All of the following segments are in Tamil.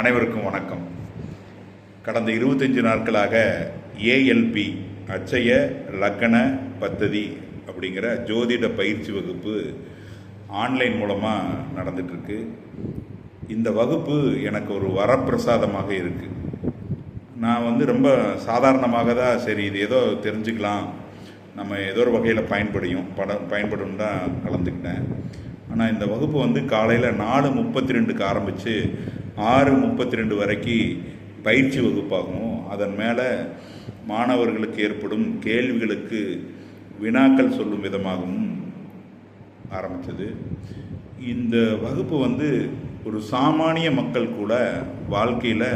அனைவருக்கும் வணக்கம். கடந்த இருபத்தஞ்சு நாட்களாக ஏஎல்பி அச்சய லக்கண பத்ததி அப்படிங்கிற ஜோதிட பயிற்சி வகுப்பு ஆன்லைன் மூலமாக நடந்துட்டுருக்கு. இந்த வகுப்பு எனக்கு ஒரு வரப்பிரசாதமாக இருக்குது நான் வந்து ரொம்ப சாதாரணமாக தான் சரி இது ஏதோ தெரிஞ்சுக்கலாம். நம்ம ஏதோ ஒரு வகையில் பயன்படியும் படம் பயன்படும் தான் கலந்துக்கிட்டேன். ஆனால் இந்த வகுப்பு வந்து காலையில் நாலு முப்பத்தி ரெண்டுக்கு ஆரம்பித்து ஆறு முப்பத்தி ரெண்டு வரைக்கும் பயிற்சி வகுப்பாகும். அதன் மேலே மாணவர்களுக்கு ஏற்படும் கேள்விகளுக்கு வினாக்கள் சொல்லும் விதமாகவும் ஆரம்பித்தது இந்த வகுப்பு வந்து ஒரு சாமானிய மக்கள் கூட வாழ்க்கையில்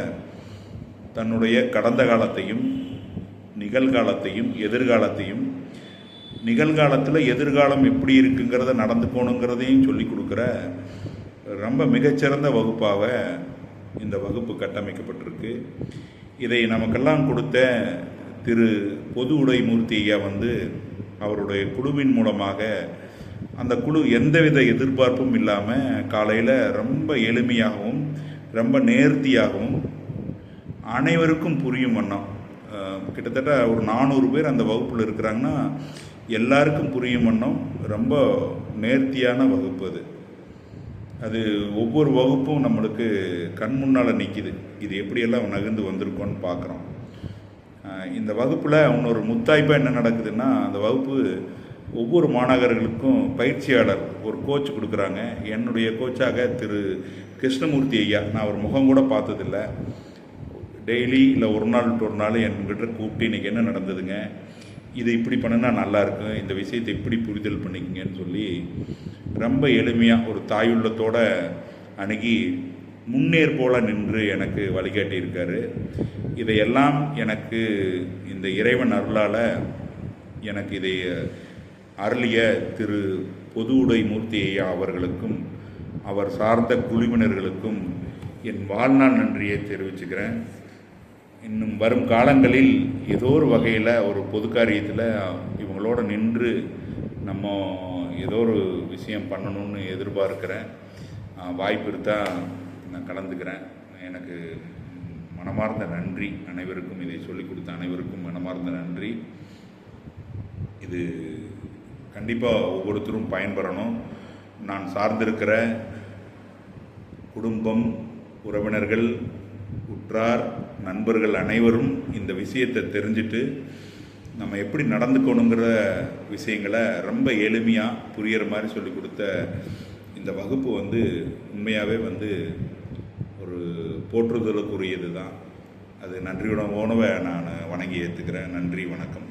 தன்னுடைய கடந்த காலத்தையும் நிகழ்காலத்தையும் எதிர்காலத்தையும் நிகழ்காலத்தில் எதிர்காலம் எப்படி இருக்குங்கிறத நடந்து போகணுங்கிறதையும் சொல்லி கொடுக்குற ரொம்ப மிகச்சிறந்த வகுப்பாக இந்த வகுப்பு கட்டமைக்கப்பட்டிருக்கு. இதை நமக்கெல்லாம் கொடுத்த திரு பொது உடைமூர்த்தி ஐயா வந்து அவருடைய குழுவின் மூலமாக அந்த குழு எந்தவித எதிர்பார்ப்பும் இல்லாமல் காலையில் ரொம்ப எளிமையாகவும் ரொம்ப நேர்த்தியாகவும் அனைவருக்கும் புரியும் வண்ணம். கிட்டத்தட்ட ஒரு நானூறு பேர் அந்த வகுப்பில் இருக்கிறாங்கன்னா எல்லாருக்கும் புரியும் வண்ணம். ரொம்ப நேர்த்தியான வகுப்பு அது. அது ஒவ்வொரு வகுப்பும் நம்மளுக்கு கண் முன்னால் நிற்கிது இது எப்படியெல்லாம் நகர்ந்து வந்திருக்கோன்னு பார்க்குறோம் இந்த வகுப்பில் இன்னொரு முத்தாய்ப்பாக என்ன நடக்குதுன்னா அந்த வகுப்பு ஒவ்வொரு மாணவர்களுக்கும் பயிற்சியாளர் ஒரு கோச் கொடுக்குறாங்க. என்னுடைய கோச்சாக திரு கிருஷ்ணமூர்த்தி ஐயா. நான் அவர் முகம் கூட பார்த்ததில்ல. டெய்லி இல்லை ஒரு நாள் விட்டு ஒரு நாள் என்கிட்ட கூப்பிட்டு இன்றைக்கி என்ன நடந்ததுங்க? இது இப்படி பண்ணினா நல்லாயிருக்கும் இந்த விஷயத்தை இப்படி புரிதல் பண்ணிக்கிங்கன்னு சொல்லி ரொம்ப எளிமையாக ஒரு தாயுள்ளத்தோடு அணுகி முன்னேற் போல நின்று எனக்கு வழிகாட்டியிருக்காரு. இதையெல்லாம் எனக்கு இந்த இறைவன் அருளால் எனக்கு இதை அருளிய திரு பொது உடை மூர்த்தி ஐயா அவர்களுக்கும் அவர் சார்ந்த குழுவினர்களுக்கும் என் வாழ்நாள் நன்றியை தெரிவிச்சுக்கிறேன். இன்னும் வரும் காலங்களில் ஏதோ ஒரு வகையில் ஒரு பொது காரியத்தில் இவங்களோட நின்று நம்ம ஏதோ ஒரு விஷயம் பண்ணணும்னு எதிர்பார்க்குறேன். வாய்ப்பு இருந்தால் நான் கலந்துக்கிறேன். எனக்கு மனமார்ந்த நன்றி. அனைவருக்கும் இதை சொல்லிக் கொடுத்த அனைவருக்கும் மனமார்ந்த நன்றி. இது கண்டிப்பாக ஒவ்வொருத்தரும் பயன்பெறணும். நான் சார்ந்திருக்கிற குடும்பம் உறவினர்கள் உற்றார் நண்பர்கள் அனைவரும் இந்த விஷயத்தை தெரிஞ்சுட்டு நம்ம எப்படி நடந்துக்கணுங்கிற விஷயங்களை ரொம்ப எளிமையாக புரிகிற மாதிரி சொல்லி கொடுத்த இந்த வகுப்பு வந்து உண்மையாகவே வந்து ஒரு போற்றுதலுக்குரியது தான் அது நன்றியுடன் உணவை நான் வணங்கி ஏற்றுக்கிறேன் நன்றி வணக்கம்.